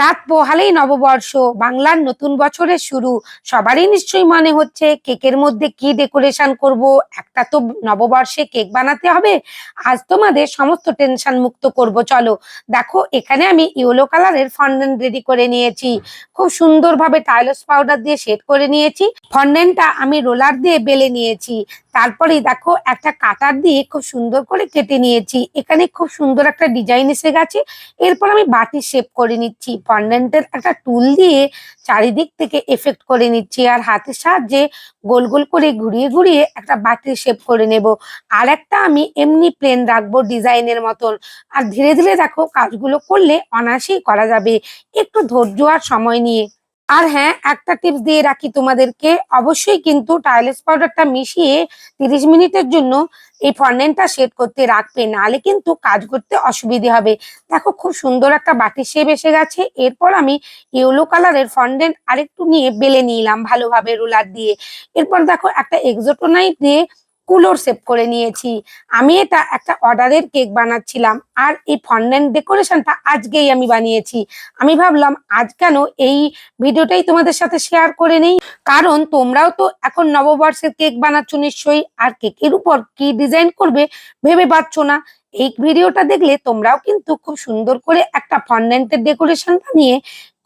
রাত পোহালেই নববর্ষ। বাংলার নতুন বছরের শুরু। সবারই নিশ্চয়ই মনে হচ্ছে কেকের মধ্যে কি ডেকোরেশন করব। একটা তো নববর্ষে কেক বানাতে হবে। আজ তোমাদের সমস্ত টেনশন মুক্ত করব, চলো। দেখো, এখানে আমি ইয়েলো কালারের ফন্ডেন্ট রেডি করে নিয়েছি। খুব সুন্দরভাবে টাইলস পাউডার দিয়ে সেট করে নিয়েছি। ফন্ডেন্টটা আমি রোলার দিয়ে বেলে নিয়েছি। তারপরে দেখো একটা কাটার দিয়ে খুব সুন্দর করে কেটে নিয়েছি। এখানে খুব সুন্দর একটা ডিজাইন এসে গেছে। এরপর আমি বাটি শেপ করে নিচ্ছি। ফন্ডেন্টের একটা টুল দিয়ে চারিদিক থেকে এফেক্ট করে নিচ্ছি আর হাতের সাহায্যে গোল গোল করে ঘুরিয়ে ঘুরিয়ে একটা বাটির শেপ করে নেব। আর একটা আমি এমনি প্লেন রাখব ডিজাইনের মতন। আর ধীরে ধীরে দেখো কাজগুলো করলে অনায়াসেই করা যাবে। একটু ধৈর্য আর সময় নিয়ে। আর হ্যাঁ একটা টিপস দিয়ে রাখি তোমাদেরকে। অবশ্যই কিন্তু টাইলেস পাউডারটা মিশিয়ে তিরিশ মিনিটের জন্য এই ফন্ডেন্টটা সেট করতে রাখবে। নাহলে কিন্তু কাজ করতে অসুবিধে হবে। দেখো খুব সুন্দর একটা বাটির শেপ এসে গেছে। এরপর আমি ইয়েলো কালারের ফন্ডেন্ট আরেকটু নিয়ে বেলে নিলাম ভালোভাবে রোলার দিয়ে। এরপর দেখো একটা এক্সোটোনাইট দিয়ে কুলোর শেপ করে নিয়েছি। আমি এটা একটা অর্ডারের কেক বানাচ্ছিলাম আর এই ফন্ডেন্ট ডেকোরেশনটা আজকেই আমি বানিয়েছি। আমি ভাবলাম, আজ কেন এই ভিডিওটাই তোমাদের সাথে শেয়ার করে নেই? কারণ তোমরাও তো এখন নববর্ষের কেক বানাচ্ছ নিশ্চয়ই, আর কেকের উপর কি ডিজাইন করবে ভেবে পাচ্ছ না। এই ভিডিওটা দেখলে তোমরাও কিন্তু খুব সুন্দর করে একটা ফন্ডেন্টের ডেকোরেশন বানিয়ে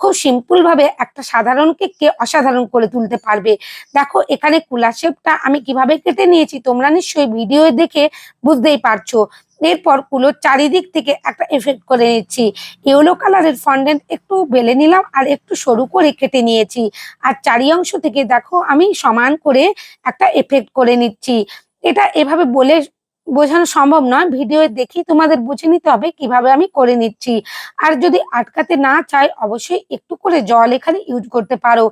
খুব সিম্পল ভাবে একটা সাধারণ কেককে অসাধারণ করে তুলতে পারবে। দেখো, এখানে কুলা শেপটা আমি কীভাবে কেটে নিয়েছি তোমরা নিশ্চয়ই ভিডিও দেখে বুঝতেই পারছ। এরপর কুলোর চারিদিক থেকে একটা এফেক্ট করে নিচ্ছি। ইয়েলো কালারের ফন্ডেন্ট একটু বেলে নিলাম আর একটু সরু করে কেটে নিয়েছি। আর চারি অংশ থেকে দেখো, আমি সমান করে একটা এফেক্ট করে নিচ্ছি। এটা এভাবে বলে বোঝানো সম্ভব নয়। ভিডিও দেখি তোমাদের বুঝে নিতে হবে কীভাবে আমি করে নিচ্ছি। আর যদি আটকাতে না চাই, অবশ্যই একটু করে জল এখানে ইউজ করতে পারো।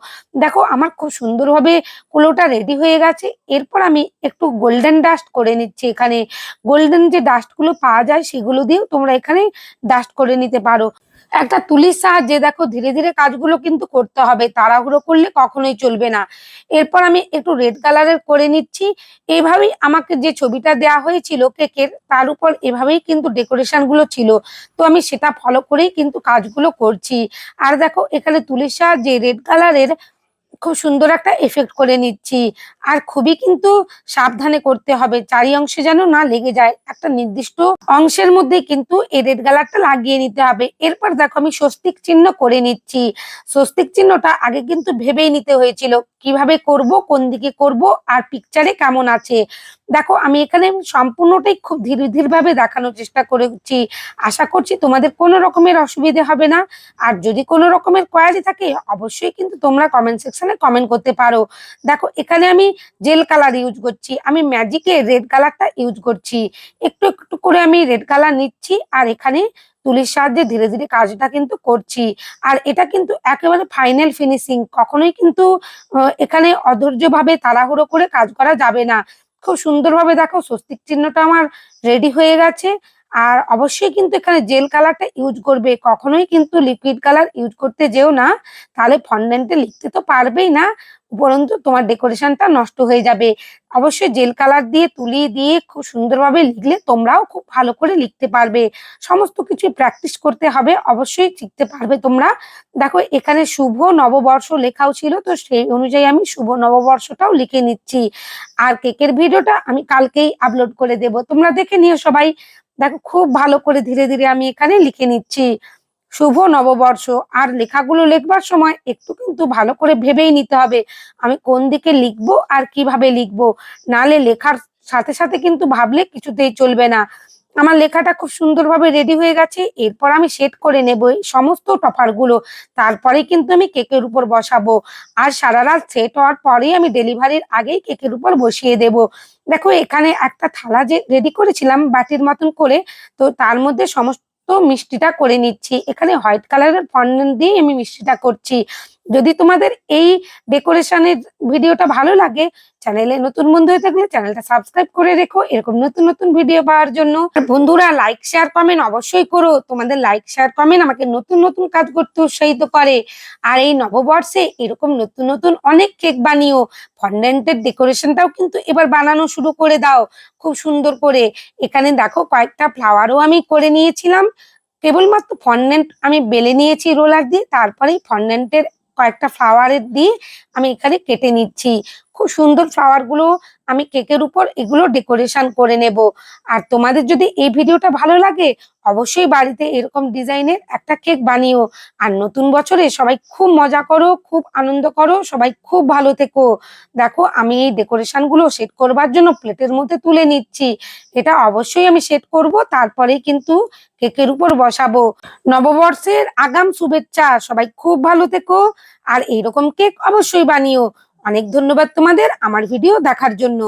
দেখো, আমার খুব সুন্দরভাবে কুলোটা রেডি হয়ে গেছে। এরপর আমি একটু গোল্ডেন ডাস্ট করে নিচ্ছি এখানে। গোল্ডেন যে ডাস্টগুলো পাওয়া যায়, সেগুলো দিয়েও তোমরা এখানে ডাস্ট করে নিতে পারো। একটা তুলির সাহায্যে দেখো ধীরে ধীরে কাজগুলো কিন্তু করতে হবে, তাড়াহুড়ো করলে কখনোই চলবে না। এরপর আমি একটু রেড কালারের করে নিচ্ছি। এইভাবেই আমাকে যে ছবিটা দেয়া হয়েছিল কেকের তার উপর এভাবেই কিন্তু ডেকোরেশনগুলো ছিল। তো আমি সেটা ফলো করেই কিন্তু কাজগুলো করছি। আর দেখো এখানে তুলির সাহায্যে রেড কালারের খুব সুন্দর একটা এফেক্ট করে নিচ্ছি। আর খুবই কিন্তু সাবধানে করতে হবে। চারি অংশে যেন না লেগে যায়। একটা নির্দিষ্ট অংশের মধ্যে কিন্তু এ রেড কালারটা লাগিয়ে নিতে হবে। এরপর দেখো আমি স্বস্তিক চিহ্ন করে নিচ্ছি। স্বস্তিক চিহ্নটা আগে কিন্তু ভেবেই নিতে হয়েছিল। কীভাবে করব, কোন দিকে করব আর পিকচারে কেমন আছে। দেখো, আমি এখানে সম্পূর্ণটাই খুব ধীরে ভাবে দেখানোর চেষ্টা করেছি। আশা করছি তোমাদের কোনো রকমের অসুবিধে হবে না। আর যদি কোনো রকমের কোয়ারি থাকে, অবশ্যই কিন্তু তোমরা কমেন্ট সেকশনে কমেন্ট করতে পারো। দেখো, এখানে আমি জেল কালার ইউজ করছি। আমি ম্যাজিকে রেড কালারটা ইউজ করছি। একটু একটু করে আমি রেড কালার নিচ্ছি আর এখানে তুলির সাহায্যে ধীরে ধীরে কাজটা কিন্তু করছি। আর এটা কিন্তু একেবারে ফাইনাল ফিনিশিং কখনোই কিন্তু এখানে অধৈর্যভাবে তাড়াহুড়ো করে কাজ করা যাবে না। খুব সুন্দরভাবে দেখো, স্বস্তিক চিহ্নটা আমার রেডি হয়ে গেছে। আর অবশ্যই কিন্তু এখানে জেল কালারটা ইউজ করবে। কখনোই কিন্তু লিকুইড কালার ইউজ করতে যেও না। তাহলে ফন্ডেন্টে লিখতে তো পারবেই না। উপরন্তু তোমার ডেকোরেশনটা নষ্ট হয়ে যাবে। অবশ্যই জেল কালার দিয়ে তুলি দিয়ে খুব সুন্দরভাবে লিখলে তোমরাও খুব ভালো করে লিখতে পারবে। সমস্ত কিছু প্র্যাকটিস করতে হবে। অবশ্যই শিখতে পারবে তোমরা। দেখো, এখানে শুভ নববর্ষ লেখাও ছিল, তো সেই অনুযায়ী আমি শুভ নববর্ষটাও লিখে নিচ্ছি। আর কেকের ভিডিওটা আমি কালকেই আপলোড করে দেব। তোমরা দেখে নিও সবাই। দেখো, খুব ভালো করে ধীরে ধীরে আমি এখানে লিখে নিচ্ছি। শুভ নববর্ষ। আর লেখাগুলো লিখবার সময় একটু কিন্তু ভালো করে ভেবেই নিতে হবে, আমি কোন দিকে লিখব আর কীভাবে লিখব। নালে লেখার সাথে সাথে কিন্তু ভাবলে কিছুতেই চলবে না। আমার লেখাটা খুব সুন্দরভাবে রেডি হয়ে গেছে। এরপর আমি সেট করে নেব সমস্ত টপারগুলো। তারপরে কিন্তু আমি কেকের উপর বসাবো। আর সারা রাত সেট হওয়ার পরেই আমি ডেলিভারির আগেই কেকের উপর বসিয়ে দেব। দেখো, এখানে একটা থালা যে রেডি করেছিলাম বাটির মতন করে, তো তার মধ্যে সমস্ত মিষ্টিটা করে নিচ্ছি। এখানে হোয়াইট কালারের ফন্ডেন্ট দিয়ে আমি মিষ্টিটা করছি। যদি তোমাদের এই ডেকোরেশনের ভিডিওটা ভালো লাগে, চ্যানেলে নতুন বন্ধু হয়ে থাকলে চ্যানেলটা সাবস্ক্রাইব করে রেখো। এরকম নতুন নতুন ভিডিও পাওয়ার জন্য। বন্ধুরা লাইক শেয়ার কমেন্ট অবশ্যই করো। তোমাদের লাইক শেয়ার কমেন্ট আমাকে নতুন নতুন কাজ করতে উৎসাহিত করে। আর এই নববর্ষে এরকম নতুন নতুন অনেক কেক বানিও। ফন্ডেন্টের ডেকোরেশনটাও কিন্তু এবার বানানো শুরু করে দাও, খুব সুন্দর করে। এখানে দেখো কয়েকটা ফ্লাওয়ারও আমি করে নিয়েছিলাম। কেবলমাত্র ফন্ডেন্ট আমি বেলে নিয়েছি রোলার দিয়ে, তারপরেই ফন্ডেন্টের কয়েকটা ফ্লাওয়ারের দিয়ে আমি এখানে কেটে নিচ্ছি। খুব সুন্দর ফ্লাওয়ারগুলো আমি কেকের উপর এগুলো ডেকোরেশন করে নেব। আর তোমাদের যদি এই ভিডিওটা ভালো লাগে, অবশ্যই বাড়িতে এরকম ডিজাইনের একটা কেক বানিও। আর নতুন বছরে সবাই খুব মজা করো, খুব আনন্দ করো, সবাই খুব ভালো থেকো। দেখো, আমি এই ডেকোরেশনগুলো সেট করবার জন্য প্লেটের মধ্যে তুলে নিচ্ছি। এটা অবশ্যই আমি সেট করব, তারপরেই কিন্তু কেকের উপর বসাবো। নববর্ষের আগাম শুভেচ্ছা, সবাই খুব ভালো থেকো। আর এইরকম কেক অবশ্যই বানিও। অনেক ধন্যবাদ তোমাদের আমার ভিডিও দেখার জন্য।